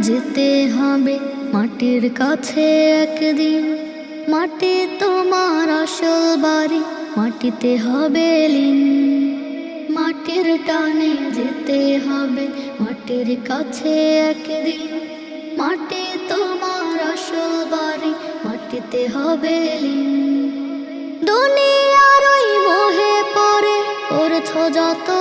যেতে হবে মাটির কাছে একদিন। মাটি তোমার আসল বাড়ি, মাটিতে হবে লীন। মাটির টানে যেতে হবে মাটির কাছে একদিন। মাটি তোমার আসল বাড়ি, মাটিতে হবে লীন। দুনিয়ার ওই মোহে পড়ে, করছ যত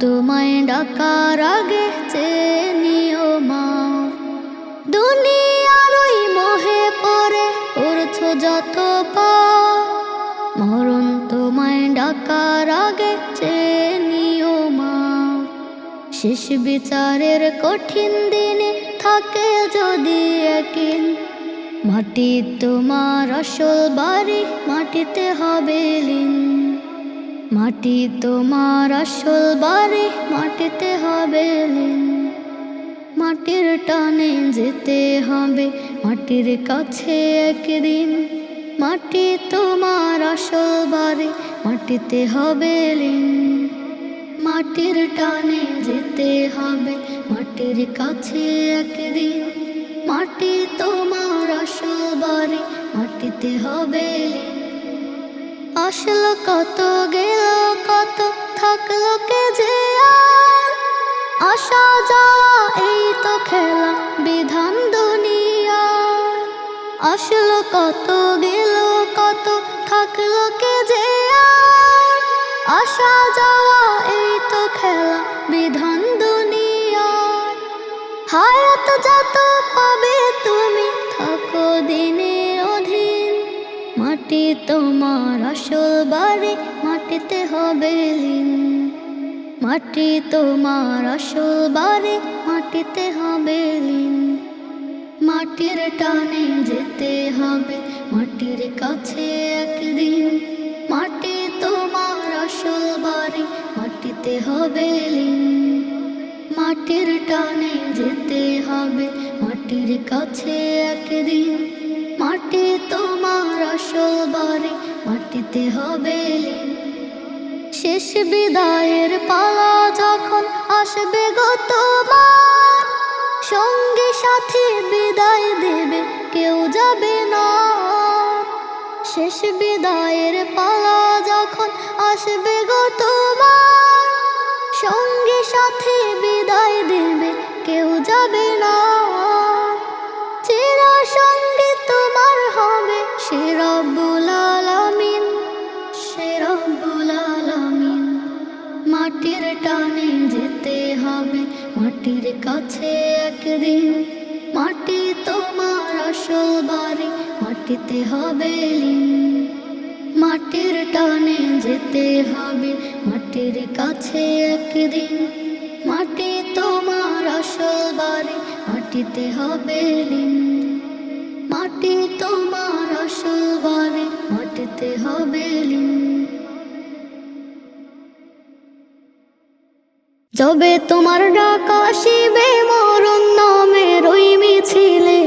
তোমায় ডাকার আগে চেয়ে নিও মা। দুনিয়ার ওই মোহে পড়ে করছ যত পাপ মরণ তোমায় ডাকার আগে চেয়ে নিও মা। শেষ বিচারের কঠিন দিনে থাকে যদি একিন মাটি তোমার আসল বাড়ি, মাটিতে হবে লীন। মাটি তোমার আসল বাড়ি, মাটিতে হবে মাটির টানে যেতে হবে, মাটির কাছে একদিন। মাটি তোমার আসল বাড়ি, মাটিতে হবে মাটির টানে যেতে হবে, মাটির কাছে একদিন। মাটি তোমার আসল বাড়ি, মাটিতে হবে লীন। আসলো কত গেল কত থাকল কে যে আর? আসা যাওয়া, এই তো খেলা, বিধান দুনিয়া। আসলো কত গেল কত, থাকল কে যে আর? আসা যাওয়া, এই তো খেলা, বিধান দুনিয়ার হায়াত যত পাবে তুমি, থাকো দিনের অধীন। মাটি তোমার আসল বাড়ি মাটিতে হবে মাটি তোমার আসল বাড়ি, মাটিতে হবে মাটির টানে যেতে হবে, মাটির কাছে একদিন। মাটি তোমার আসল বাড়ি, মাটিতে হবে মাটির টানে যেতে হবে, মাটির কাছে একদিন। মাটি তোমার আসল বাড়ি, মাটিতে হবে লীন শেষ বিদায়ের পালা যখন আসবে গো তোমার, সঙ্গে সাথে বিদায় দেবে, কেউ যাবে না। শেষ বিদায়ের পালা যখন আসবে গো তোমার, সঙ্গে সাথে বিদায় দেবে, কেউ যাবে না। চিরা সঙ্গে তোমার হবে, সে মাটির টানে যেতে হবে, মাটির কাছে একদিন। মাটি তোমার আসল বাড়ি, মাটিতে হবে মাটির টানে যেতে হবে, মাটির কাছে একদিন। মাটি তোমার আসল বাড়ি, মাটিতে হবে মাটি তোমার আসল বাড়ি, মাটিতে হবে লীন। যবে তোমার ডাক আসিবে মরণ নামের ওই মিছিলে,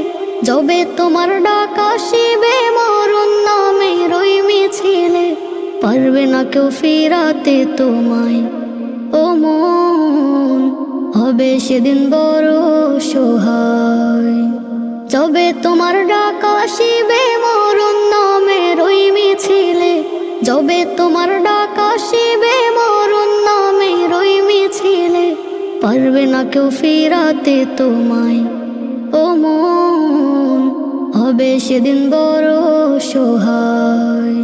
যবে তোমার ডাক আসিবে মরণ নামের ওই মিছিলে, পারবে না কেউ ফিরাতে তোমায়। ও মন, হবে সেদিন বড় সোহায় যবে তোমার ডাক আসিবে মরণ নামের ওই মিছিলে, যবে তোমার ডাক আসিবে পারবে না কেউ ফিরাতে তোমায়। ও মন, হবে সেদিন বড় সোহায়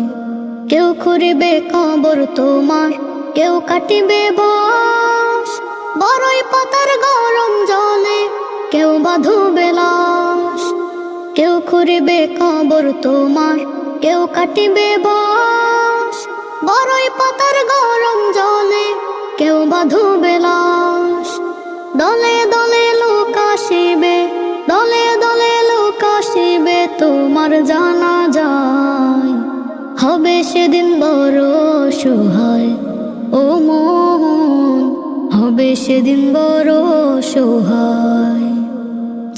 কেউ করিবে কবর তোমার, কেউ কাটিবে বাস। বড়ই পাতার গরম জলে কেউ বাঁধবে লাশ। কেউ করিবে কবর তোমার, কেউ কাটিবে বাস। বড়ই পাতার গরম জলে কেউ বাঁধবে লাশ দলে দলে লোক আসিবে, দলে দলে লোক আসিবে, তোমার জানা যায়। হবে সেদিন বড় সহায়, ও মন হবে সেদিন বড় সহায়।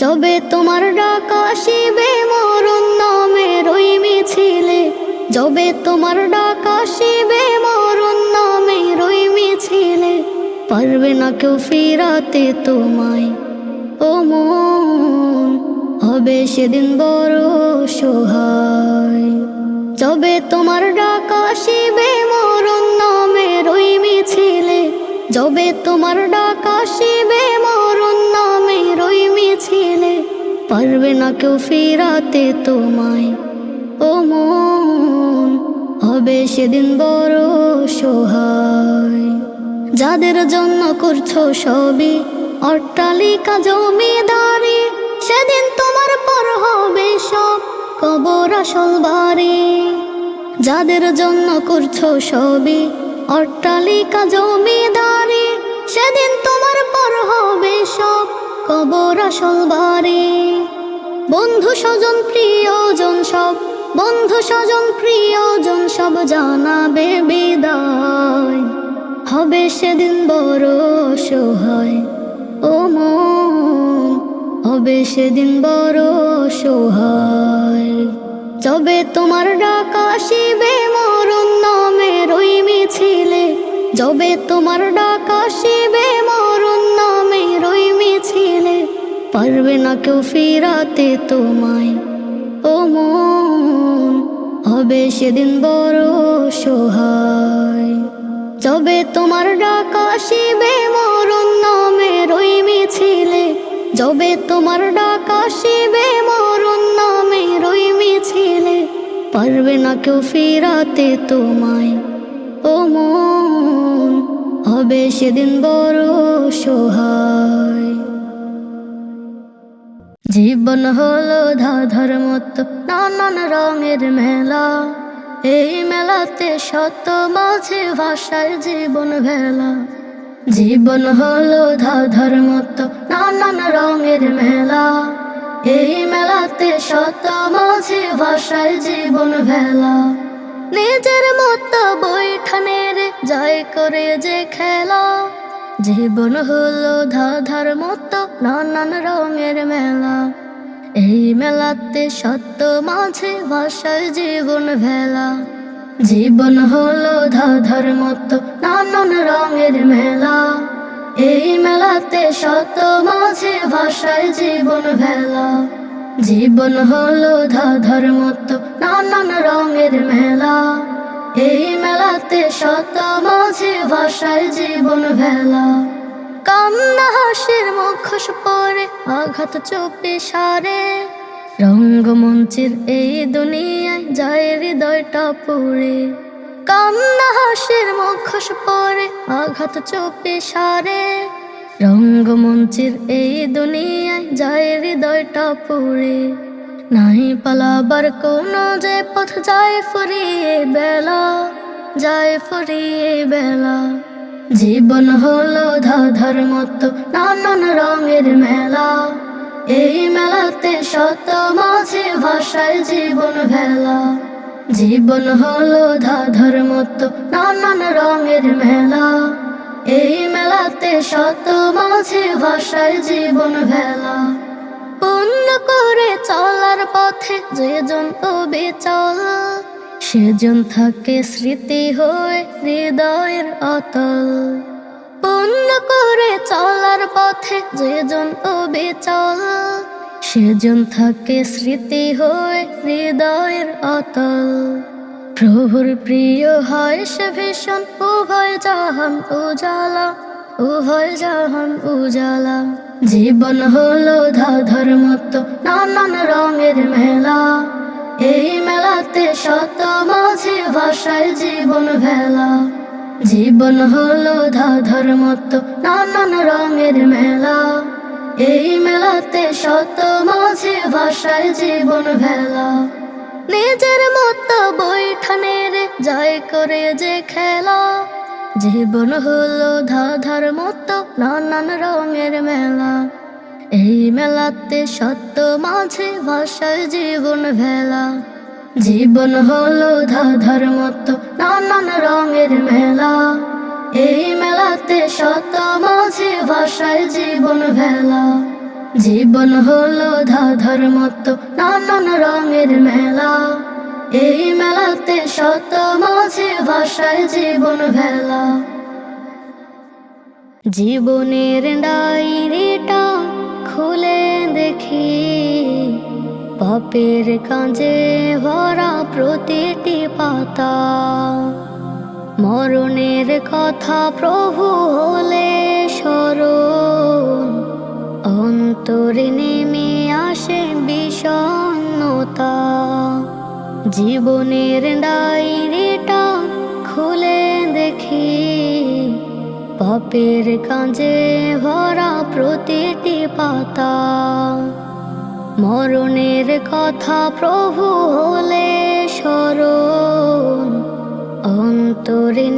যবে তোমার ডাক আসিবে, মরণ নামের ওই মিছিলে, যবে তোমার ডাক আসিবে মিছিলে পারবে না কেউ ফিরাতে তোমায়। ও মন, হবে সেদিন বড় সহায় যবে তোমার ডাক আসিবে মরণ নামের ওই মিছিলে। যবে তোমার ডাক আসিবে মরণ নামের ওই মিছিলে। পারবে না কেউ ফিরাতে তোমায়। ও মন, হবে সেদিন বড় সহায় যাদের জন্য করছ সবই? অট্টালিকা জমিদারি, সেদিন তোমার পর হবে সব কবর আসল বাড়ি। যাদের জন্য করছ সবই? অট্টালিকা জমিদারি, সেদিন তোমার পর হবে সব কবর আসল বাড়ি। বন্ধু স্বজন, প্রিয়জন সব, বন্ধু স্বজন, প্রিয়জন সব জানাবে বিদায়। হবে সেদিন বড় সোহায় ও মন, হবে সেদিন বড় সোহায় যবে তোমার ডাক আসিবে, মরণ নামের ওই মিছিলে। যবে তোমার ডাক আসিবে, মরণ নামের ওই মিছিলে। পারবে না কেউ ফিরাতে তোমায়। ও মন, হবে সেদিন বড় সহায় যবে তোমার ডাক আসিবে মরণ নামের ওই মিছিলে। যবে তোমার ডাক আসিবে মরণ নামের ওই মিছিলে। পারবে না কেউ ফিরাতে তোমায়। ও হবে সেদিন বড় সহায়। জীবন হলো ধাধার মতো নানান রঙের মেলা। এই মেলাতে শত মাঝে ভাষায় জীবন ভেলা। জীবন হলো ধাধার মতো নানান রঙের মেলা। এই মেলাতে শত মাঝে ভাষায় জীবন ভেলা। নিজের মতো বৈঠানের জয় করে যে খেলা। জীবন হলো ধাধার মতো নানান রঙের মেলা। এই মেলাতে সত্য মাঝে ভাষার জীবন ভেলা। জীবন হলো ধাধার মতো নানান রঙের মেলা। এই মেলাতে সত্য মাঝে ভাষার জীবন ভেলা। জীবন হলো ধাধার মতো নানান রঙের মেলা। এই মেলাতে শত মাঝে ভাষায় জীবন ভেলা। কান্না হাসির মুখোশ পরে, আঘাত চোপে সারে। রঙ্গমঞ্চের এই দুনিয়ায় যায় হৃদয়টা পড়ে। কান্না হাসির মুখোশ পরে, আঘাত চোপে সারে। রঙ্গমঞ্চের এই দুনিয়ায় যায় হৃদয়টা পড়ে। নাই পালাবার কোনো যে পথ, যায় ফুরিয়ে বেলা, যায় ফুরিয়ে বেলা। জীবন হলো ধাধার মতো নানান রঙের মেলা। এই মেলাতে শত মাঝে ভাষায় জীবন ভেলা। জীবন হলো ধাধার মতো নানান রঙের মেলা। এই মেলাতে শত মাঝে ভাষায় জীবন ভেলা। পুণ্য করে চলার পথে যেজন তবে চল সেজন থাকে স্মৃতি হয়ে হৃদয়ের অতল। পূর্ণ করে চলার পথে যেজন তবে চল সেজন থাকে স্মৃতি হয়ে হৃদয়ের অতল। প্রভুর প্রিয় হয় সে ভীষণ, উভয় জাহান উজালা, উভয় জাহান উজালা। জীবন হলো ধাধার মতো নানান রঙের মেলা। এই মেলাতে শত মাঝে ভাষায় জীবন ভেলা। জীবন হলো ধাধার মতো নানান রঙের মেলা। এই মেলাতে শত মাঝে ভাষায় জীবন ভেলা। নিজের মতো বৈঠানের জয় করে যে খেলা। জীবন হলো ধাধার মতো নানান রঙের মেলা। এই মেলাতে সত্য মাঝে ভাষায় জীবন ভেলা। জীবন হলো ধাধার মতো নানান রঙের মেলা। এই মেলাতে শত মাঝে ভাষায় জীবন ভেলা। জীবন হলো ধাধার মতো নানান রঙের মেলা। এই মেলাতে শত মাঝে ভাষায় জীবন ভেলা। জীবনের ডায়েরিটা খুলে দেখি পাপের কাঁজে ভরা প্রতিটি পাতা। মরণের কথা প্রভু হলে স্মরণ, অন্তরে নেমে আসে বিষণ্ণতা। জীবনের ডায়েরিটা পাপের কাঁজে ভরা প্রতিটি পাতা। মরণের কথা প্রভু হলে স্মরণ অন্তরে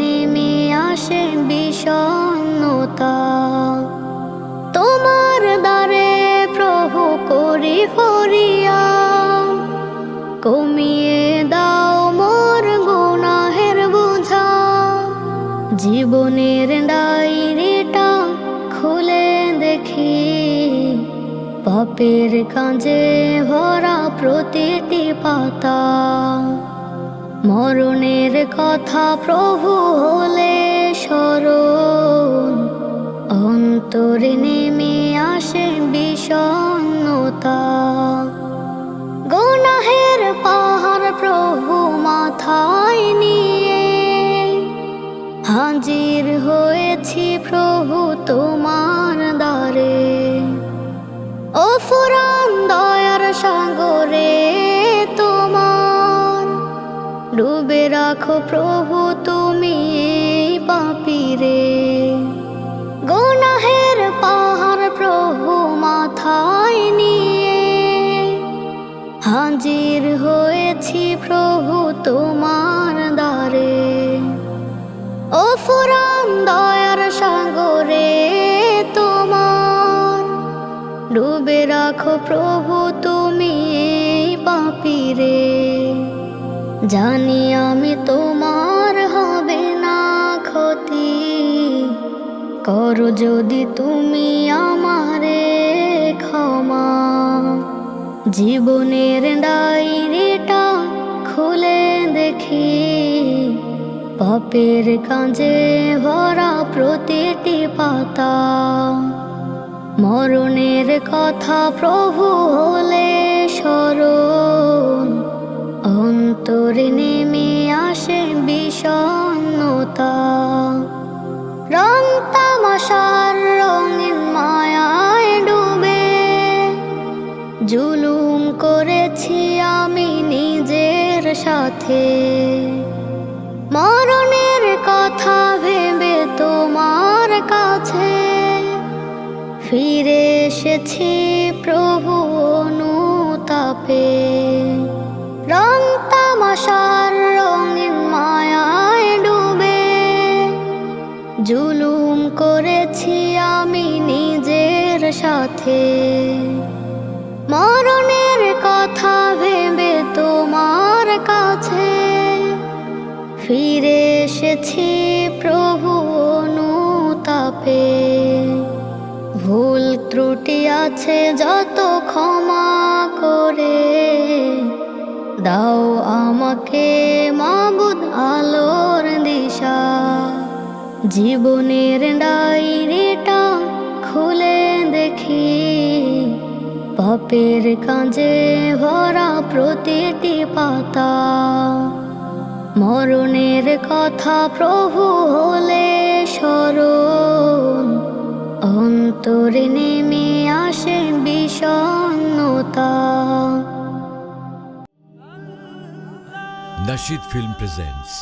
পাপের কাঁজে ভরা প্রতিটি পাতা। মরণের কথা প্রভু হলে স্মরণ। অন্তরে নেমে আসে বিষণ্ণতা। গুনাহের পাহাড় প্রভু মাথায় নিয়ে। হাজির হয়েছি প্রভু তোমার দ্বারে। ফুরান দয়ার সাগরে তোমার। ডুবে রাখো প্রভু, তুমি পাপিরে। গোনাহের পাহাড় প্রভু মাথায় নিয়ে। হাজির হয়েছি প্রভু তোমার দ্বারে। ও ফুরান দয়ার রাখো প্রভু তুমি এই পাপিরে। জানি আমি তোমার হবে না ক্ষতি। করো যদি তুমি আমারে ক্ষমা। জীবনের ডায়েরিটা খুলে দেখি। পাপের কাঁজে ভরা প্রতিটি পাতা। মরণের কথা প্রভু হলে স্মরণ। অন্তরে নেমে আসে বিষণ্ণতা। রং তামাশার রঙিন মায়ায় ডুবে। জুলুম করেছি আমি নিজের সাথে। মরণের কথা ভেবে তোমার কাছে ফিরে এসেছি প্রভু অনুতাপে। রং তামাশার রঙিন মায়ায় ডুবে। জুলুম করেছি আমি নিজের সাথে। মরণের কথা ভেবে তোমার কাছে। ফিরে এসেছি প্রভু অনুতাপে। ত্রুটি আছে, যত ক্ষমা করে দাও আমাকে মাবুদ আলোর দিশা। জীবনের ডায়েরিটা খুলে দেখি, পাপের কাঁজে ভরা প্রতিটি পাতা। মরণের কথা প্রভু হলে স্মরণ অন্তরে নেমে আসে বিষণ্ণতা Nashid Film presents